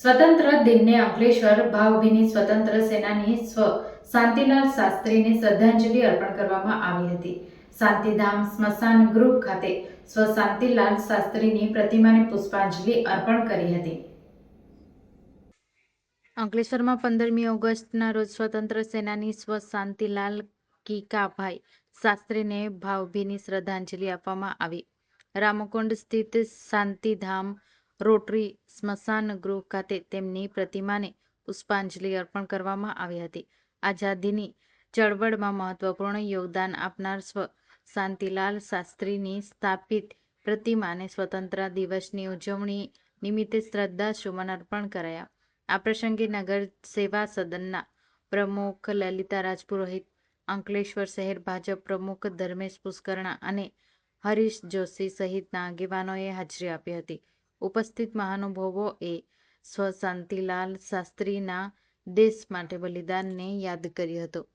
સ્વતંત્ર દિનને અંકલેશ્વર ભાવભીની સ્વતંત્ર સેનાની સ્વ શાંતિલાલ શાસ્ત્રીને શ્રદ્ધાંજલિ અર્પણ કરવામાં આવી હતી. શાંતિધામ સ્મશાન ગૃહ ખાતે સ્વ શાંતિલાલ શાસ્ત્રીની પ્રતિમાને પુષ્પાંજલિ અર્પણ કરી હતી. અંકલેશ્વરમાં પંદરમી ઓગસ્ટના રોજ સ્વતંત્ર સેનાની સ્વ શાંતિલાલ કીકાભાઈ શાસ્ત્રીને ભાવભીની શ્રદ્ધાંજલિ આપવામાં આવી. રામકુંડ સ્થિત શાંતિધામ રોટરી, સ્મશાન ગૃહ ખાતે તેમની પ્રતિમાને પુષ્પાંજલિ અર્પણ કરવામાં આવી હતી. આઝાદીની ચળવળમાં મહત્વપૂર્ણ યોગદાન આપનાર સ્વ શાંતિલાલ શાસ્ત્રીની સ્થાપિત પ્રતિમાને સ્વતંત્રતા દિવસની ઉજવણી નિમિત્તે શ્રદ્ધાસુમન અર્પણ કરાયા. આ પ્રસંગે નગર સેવા સદનના પ્રમુખ લલિતા રાજપુરોહિત, અંકલેશ્વર શહેર ભાજપ પ્રમુખ ધર્મેશ પુષ્કરણા અને હરીશ જોશી સહિતના આગેવાનોએ હાજરી આપી હતી. ઉપસ્થિત મહાનુભાવોએ સ્વ શાંતિલાલ શાસ્ત્રીના દેશ માટે બલિદાનને યાદ કર્યું હતું.